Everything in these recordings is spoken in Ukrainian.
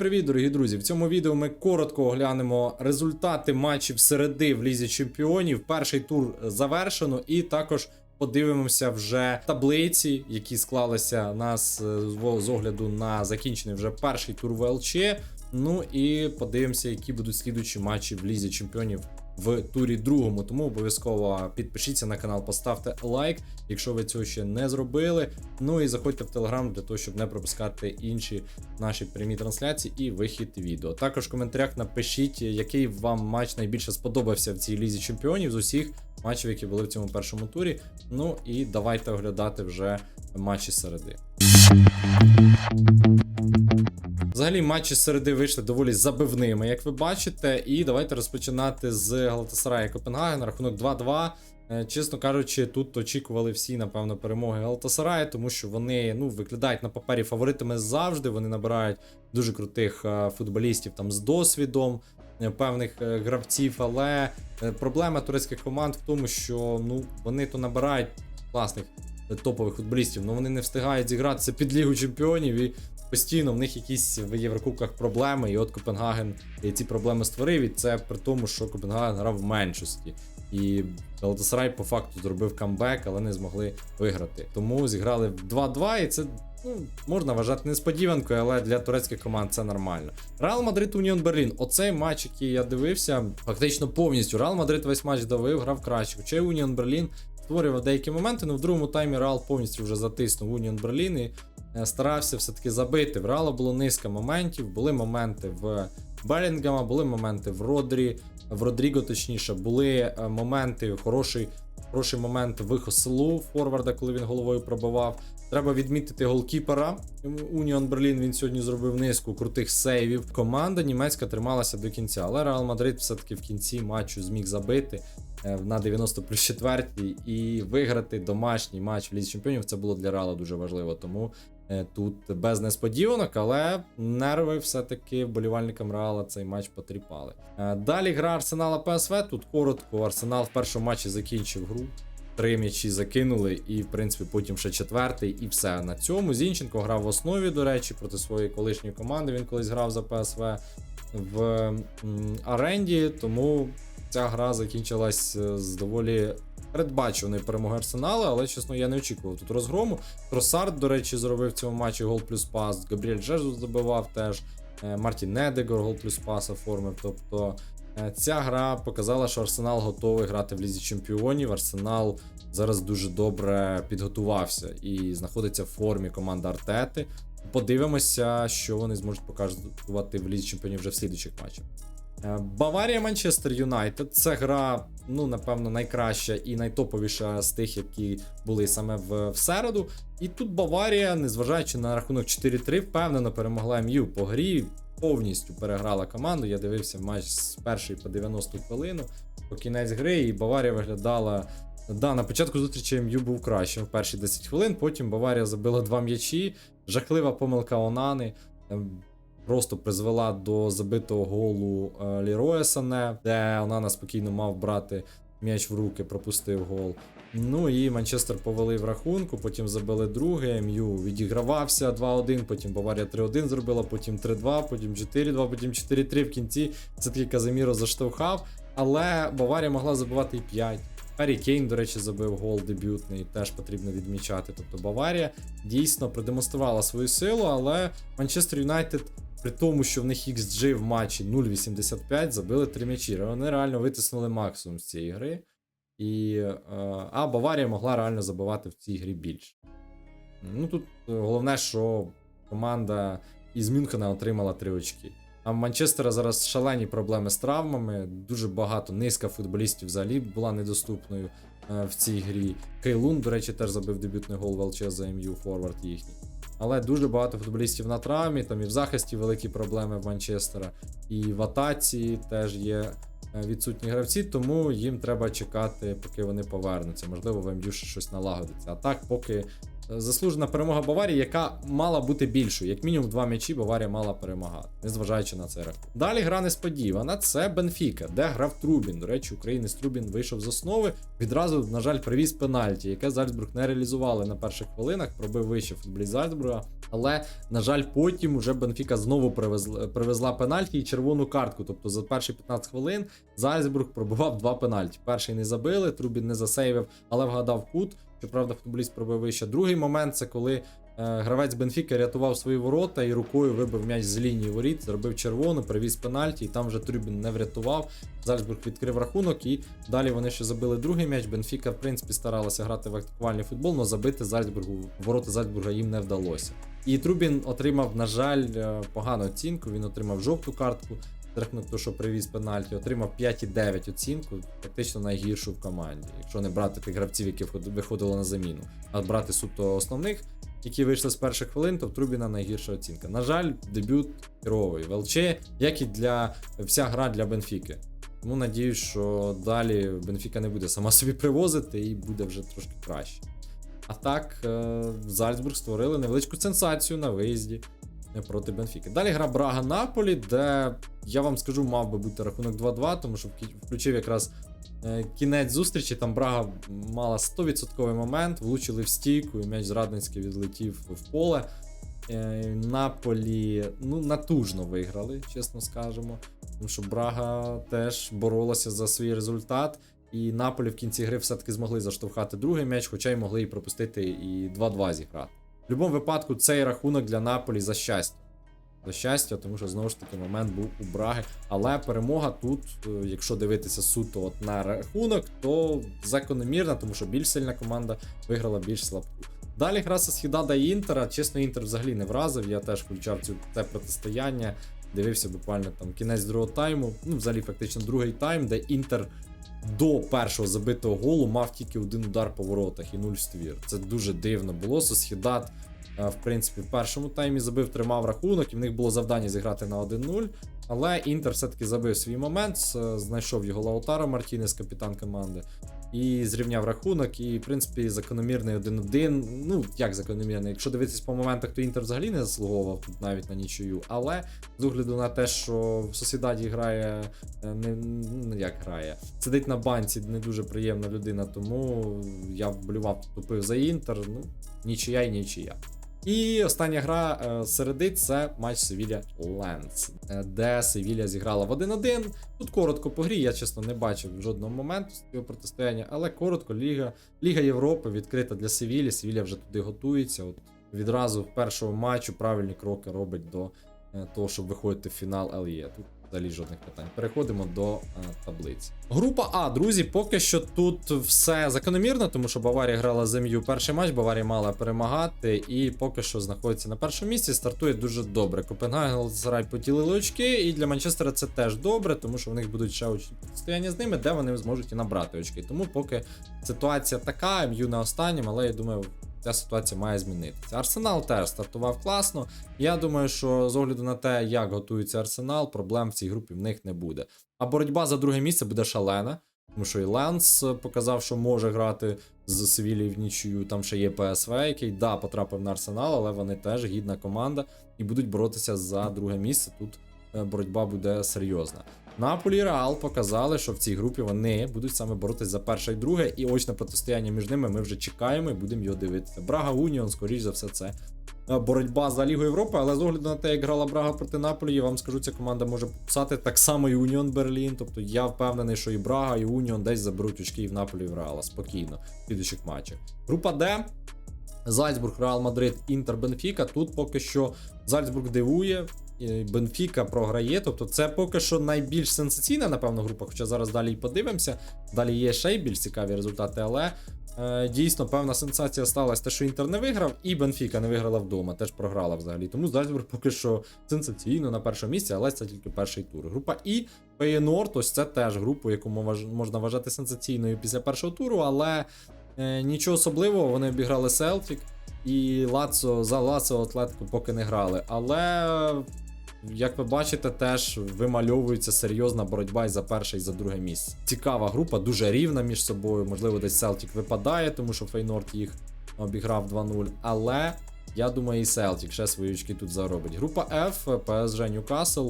привіт, дорогі друзі! В цьому відео ми коротко оглянемо результати матчів середи в Лізі Чемпіонів. Перший тур завершено, і також подивимося вже таблиці, які склалися нас з огляду на закінчений вже перший тур ВЛЧ. Ну і подивимося, які будуть слідучі матчі в Лізі Чемпіонів в турі другому. Тому обов'язково підпишіться на канал, поставте лайк, якщо ви цього ще не зробили. Ну і заходьте в телеграм для того, щоб не пропускати інші наші прямі трансляції і вихід відео. Також в коментарях напишіть, який вам матч найбільше сподобався в цій лізі чемпіонів з усіх матчів, які були в цьому першому турі. Ну і давайте оглядати вже матчі середи. Взагалі, матчі середи вийшли доволі забивними, як ви бачите. І давайте розпочинати з Галатасарая Копенгаген. Рахунок 2-2. Е, Чесно кажучи, тут очікували всі, напевно, перемоги Галатасарая, тому що вони ну, виглядають на папері фаворитами завжди. Вони набирають дуже крутих е, футболістів там з досвідом, е, певних гравців. Але проблема турецьких команд в тому, що ну, вони то набирають класних топових футболістів, але вони не встигають зігратися під Лігу чемпіонів і постійно в них якісь в Єврокубках проблеми. І от Копенгаген е, ці проблеми створив. І це при тому, що Копенгаген грав в меншості. І Галатасарай по факту зробив камбек, але не змогли виграти. Тому зіграли в 2-2, і це ну, можна вважати несподіванкою, але для турецьких команд це нормально. Реал Мадрид Уніон Берлін. Оцей матч, який я дивився, фактично повністю. Реал Мадрид весь матч давив, грав краще. Хоча Уніон Берлін створював деякі моменти, але в другому таймі Реал повністю вже затиснув Уніон Берлін і старався все-таки забити. В Реала було низка моментів, були моменти в Белінгама, були моменти в Родрі, в Родріго, точніше, були е, моменти, хороший, хороший момент в Хоселу Форварда, коли він головою пробивав. Треба відмітити голкіпера Уніон Берлін. Він сьогодні зробив низку крутих сейвів. Команда німецька трималася до кінця, але Реал Мадрид все-таки в кінці матчу зміг забити е, на 90 плюс 4 і виграти домашній матч в Лізі Чемпіонів. Це було для Реала дуже важливо. Тому е, тут без несподіванок, але нерви все-таки вболівальникам Реала цей матч потріпали. Е, Далі гра Арсенала ПСВ. Тут коротко. Арсенал в першому матчі закінчив гру. Три м'ячі закинули, і, в принципі, потім ще четвертий, і все. На цьому Зінченко грав в основі, до речі, проти своєї колишньої команди. Він колись грав за ПСВ в м, оренді, тому ця гра закінчилась е, з доволі передбачуваної перемоги Арсенала, але, чесно, я не очікував тут розгрому. Тросард, до речі, зробив в цьому матчі гол плюс пас. Габріель Жезус забивав теж. Е, Мартін Недегор гол плюс пас оформив. Тобто е, ця гра показала, що Арсенал готовий грати в Лізі Чемпіонів. Арсенал зараз дуже добре підготувався і знаходиться в формі команди Артети. Подивимося, що вони зможуть показувати в Лізі Чемпіонів вже в слідучих матчах. Е, Баварія Манчестер Юнайтед. Це гра, ну, напевно, найкраща і найтоповіша з тих, які були саме в, в середу. І тут Баварія, незважаючи на рахунок 4-3, впевнено перемогла МЮ по грі. Повністю переграла команду. Я дивився матч з першої по 90 хвилину по кінець гри, і Баварія виглядала. Да, на початку зустрічі МЮ був кращим в перші 10 хвилин. Потім Баварія забила два м'ячі. Жахлива помилка Онани. Просто призвела до забитого голу е, Ліроя Сане, де Онана спокійно мав брати м'яч в руки, пропустив гол. Ну і Манчестер повели в рахунку, потім забили друге. М'ю відігравався 2-1, потім Баварія 3-1 зробила, потім 3-2, потім 4-2, потім 4-3 в кінці. Це таки Казиміро заштовхав. Але Баварія могла забивати і 5. Харі Кейн, до речі, забив гол дебютний, теж потрібно відмічати. Тобто Баварія дійсно продемонструвала свою силу, але Манчестер Юнайтед, при тому, що в них XG в матчі 0,85, забили 3 м'ячі. Вони реально витиснули максимум з цієї гри. І, е, а Баварія могла реально забивати в цій грі більше. Ну тут е, головне, що команда із Мюнхена отримала 3 очки. А в Манчестера зараз шалені проблеми з травмами. Дуже багато низка футболістів взагалі була недоступною е, в цій грі. Кейлун, до речі, теж забив дебютний гол в ЛЧ за МЮ Форвард їхній. Але дуже багато футболістів на травмі, там і в захисті великі проблеми в Манчестера, і в атаці теж є е, відсутні гравці, тому їм треба чекати, поки вони повернуться. Можливо, в МЮ ще щось налагодиться. А так, поки заслужена перемога Баварії, яка мала бути більшою. Як мінімум два м'ячі Баварія мала перемагати, незважаючи на це рахунок. Далі гра несподівана. Це Бенфіка, де грав Трубін. До речі, українець Трубін вийшов з основи. Відразу, на жаль, привіз пенальті, яке Зальцбург не реалізували на перших хвилинах. Пробив вище футболіст Зальцбурга. Але, на жаль, потім уже Бенфіка знову привезла, привезла пенальті і червону картку. Тобто за перші 15 хвилин Зальцбург пробував два пенальті. Перший не забили, Трубін не засейвив, але вгадав кут. Щоправда, футболіст пробив вище. Другий момент це коли е, гравець Бенфіки рятував свої ворота і рукою вибив м'яч з лінії воріт, зробив червону, привіз пенальті, і там вже Трубін не врятував. Зальцбург відкрив рахунок, і далі вони ще забили другий м'яч. Бенфіка, в принципі, старалася грати в атакувальний футбол, але забити Зальцбургу ворота Зальцбурга їм не вдалося. І Трубін отримав, на жаль, е, погану оцінку. Він отримав жовту картку. За рахунок того, що привіз пенальті, отримав 5,9 оцінку, фактично найгіршу в команді. Якщо не брати тих гравців, які виходили на заміну, а брати суто основних, які вийшли з перших хвилин, то в Трубіна найгірша оцінка. На жаль, дебют керовий в ЛЧ, як і для вся гра для Бенфіки. Тому надіюсь, що далі Бенфіка не буде сама собі привозити і буде вже трошки краще. А так, е, Зальцбург створили невеличку сенсацію на виїзді проти Бенфіки. Далі гра Брага Наполі, де я вам скажу, мав би бути рахунок 2-2, тому що включив якраз е, кінець зустрічі. Там Брага мала 100% момент, влучили в стійку, і м'яч зрадницький відлетів в поле. Е, Наполі ну, натужно виграли, чесно скажемо. Тому що Брага теж боролася за свій результат. І Наполі в кінці гри все-таки змогли заштовхати другий м'яч, хоча й могли і пропустити і 2-2 зіграти. В будь-якому випадку цей рахунок для Наполі за щастя. За щастя, тому що знову ж таки момент був у Браги. Але перемога тут, е, якщо дивитися суто от на рахунок, то закономірна, тому що більш сильна команда виграла більш слабку. Далі гра Сосхідада і Інтера. Чесно, Інтер взагалі не вразив. Я теж включав цю це протистояння. Дивився буквально там кінець другого тайму. Ну, взагалі, фактично, другий тайм, де Інтер до першого забитого голу мав тільки один удар по воротах і нуль ствір. Це дуже дивно було. Сосхідат, е, в принципі, в першому таймі забив, тримав рахунок, і в них було завдання зіграти на 1-0. Але Інтер все-таки забив свій момент, знайшов його Лаутаро Мартінес, капітан команди, і зрівняв рахунок. І, в принципі, закономірний 1-1. Ну, як закономірний? Якщо дивитись по моментах, то Інтер взагалі не заслуговував тут навіть на нічию. Але з огляду на те, що в Сосідаді грає е, не ну, як грає, сидить на банці, не дуже приємна людина, тому я вболював, тупив за Інтер. Ну, нічия і нічия. І остання гра е, середи це матч Севілля Ленс, де Севілля зіграла в 1-1. Тут коротко по грі, я чесно не бачив жодного моменту цього протистояння, але коротко Ліга, Ліга Європи відкрита для Севілі. Севілля вже туди готується. От відразу в першому матчу правильні кроки робить до е, того, щоб виходити в фінал ЛЄ. Тут взагалі жодних питань. Переходимо до е, таблиці. Група А, друзі, поки що тут все закономірно, тому що Баварія грала з перший матч, Баварія мала перемагати, і поки що знаходиться на першому місці. Стартує дуже добре. Копенгаген Галатасарай поділили очки, і для Манчестера це теж добре, тому що в них будуть ще стояння з ними, де вони зможуть і набрати очки. Тому поки ситуація така, МЮ на останньому, але я думаю. Ця ситуація має змінитися. Арсенал теж стартував класно. Я думаю, що з огляду на те, як готується Арсенал, проблем в цій групі в них не буде. А боротьба за друге місце буде шалена, тому що і Ленс показав, що може грати з Севілією в нічию. Там ще є ПСВ, який да, потрапив на Арсенал, але вони теж гідна команда і будуть боротися за друге місце. Тут е, боротьба буде серйозна. Наполі і Реал показали, що в цій групі вони будуть саме боротися за перше і друге, і очне протистояння між ними ми вже чекаємо і будемо його дивитися. Брага Уніон, скоріш за все, це е, боротьба за Лігу Європи, але з огляду на те, як грала Брага проти Наполі, я вам скажу, ця команда може писати так само і Уніон Берлін. Тобто я впевнений, що і Брага, і Уніон десь заберуть очки і в Наполі і в Реала спокійно в слідуючих матчах. Група Д. Зальцбург, Реал Мадрид, Інтер, Бенфіка. Тут поки що Зальцбург дивує, Бенфіка програє. Тобто це поки що найбільш сенсаційна, напевно, група. Хоча зараз далі і подивимося. Далі є ще й більш цікаві результати, але е, дійсно певна сенсація сталася, те, що Інтер не виграв, і Бенфіка не виграла вдома, теж програла взагалі. Тому Зальцбург поки що сенсаційно на першому місці, але це тільки перший тур. Група І Феєнорд, ось це теж група, яку можна вважати сенсаційною після першого туру, але е, нічого особливого, вони обіграли Селтік. І Лацо за Лацо Атлетико поки не грали. Але, як ви бачите, теж вимальовується серйозна боротьба і за перше, і за друге місце. Цікава група, дуже рівна між собою. Можливо, десь Селтік випадає, тому що Фейнорд їх обіграв 2-0. Але я думаю, і Селтік ще свої очки тут заробить. Група F, ПСЖ, Ньюкасл.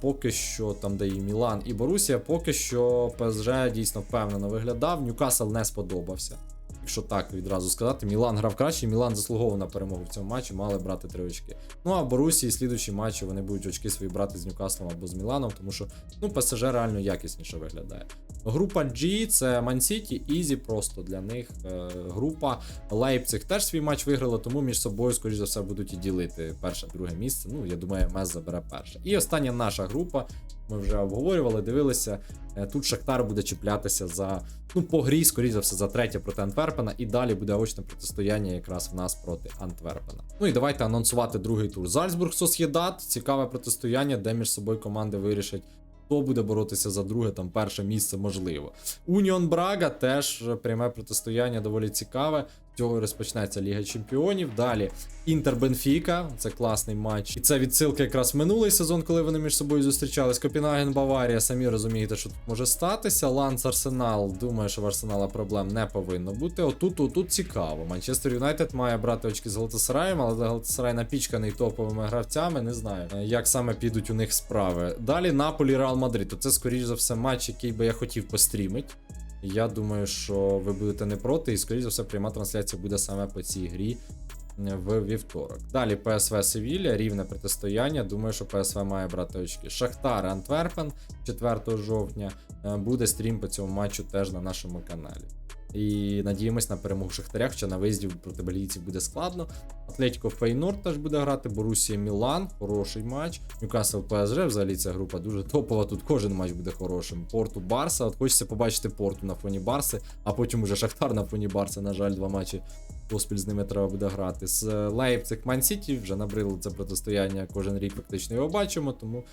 Поки що там, де і Мілан, і Борусія, поки що ПСЖ дійсно впевнено виглядав. Ньюкасл не сподобався. Якщо так відразу сказати, Мілан грав краще, Мілан заслуговував на перемогу в цьому матчі, мали брати три очки. Ну а Борусії слідуючі матчі вони будуть очки свої брати з Ньюкаслом або з Міланом, тому що ну ПСЖ реально якісніше виглядає. Група G це Ман-Сіті, Ізі просто для них. Е, група Лейпциг теж свій матч виграла, тому між собою, скоріш за все, будуть і ділити перше, друге місце. Ну, я думаю, МС забере перше. І остання наша група. Ми вже обговорювали, дивилися. Е, Тут Шахтар буде чіплятися за ну по грі, скоріш за все, за третє проти Антверпена, і далі буде очне протистояння якраз в нас проти Антверпена. Ну і давайте анонсувати другий тур. Зальцбург Сосєдат, цікаве протистояння, де між собою команди вирішать. Хто буде боротися за друге, там перше місце можливо. Уніон Брага теж пряме протистояння доволі цікаве. Цього розпочнеться Ліга Чемпіонів. Далі Інтер Бенфіка, це класний матч. І це відсилка якраз минулий сезон, коли вони між собою зустрічались. Копенгаген Баварія, самі розумієте, що тут може статися. Ланс Арсенал. Думаю, що в Арсенала проблем не повинно бути. Отут, отут цікаво. Манчестер Юнайтед має брати очки з Галатасараєм, але Галатасарай напічканий топовими гравцями. Не знаю, е, як саме підуть у них справи. Далі Наполі Реал Мадрид. Це, скоріш за все, матч, який би я хотів пострімити. Я думаю, що ви будете не проти, і скоріш за все, пряма трансляція буде саме по цій грі в вівторок. Далі ПСВ Севілля, рівне протистояння. Думаю, що ПСВ має брати очки. Шахтар Антверпен 4 жовтня. Е, Буде стрім по цьому матчу теж на нашому каналі. І надіємось на перемогу Шахтаря, хоча на виїзді проти бельгійців буде складно. Атлетіко Фейнорд теж буде грати. Борусія Мілан, хороший матч. Ньюкасл ПСЖ, взагалі ця група дуже топова. Тут кожен матч буде хорошим. Порту Барса. От хочеться побачити Порту на фоні Барси, а потім уже Шахтар на фоні Барси. На жаль, два матчі поспіль з ними треба буде грати. З Лейпциг Ман Сіті вже набрили це протистояння. Кожен рік фактично його бачимо, тому.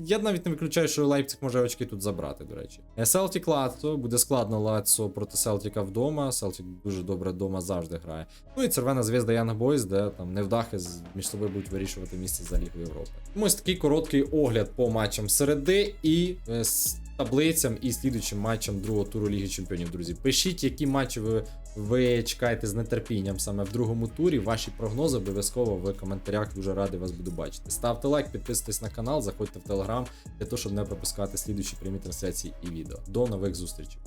Я навіть не виключаю, що Лейпциг може очки тут забрати, до речі. Селтік Лацо, буде складно Лацо проти Селтіка вдома. Селтік дуже добре вдома завжди грає. Ну і Червона звізда Янг Бойс, де там невдахи між собою будуть вирішувати місце за Лігу Європи. Ось такий короткий огляд по матчам середи і е, таблицям і слідуючим матчам другого туру Ліги Чемпіонів, друзі. Пишіть, які матчі ви, ви чекаєте з нетерпінням саме в другому турі. Ваші прогнози обов'язково в коментарях дуже радий вас буду бачити. Ставте лайк, підписуйтесь на канал, заходьте в телеграм для того, щоб не пропускати слідуючі прямі трансляції і відео. До нових зустрічей.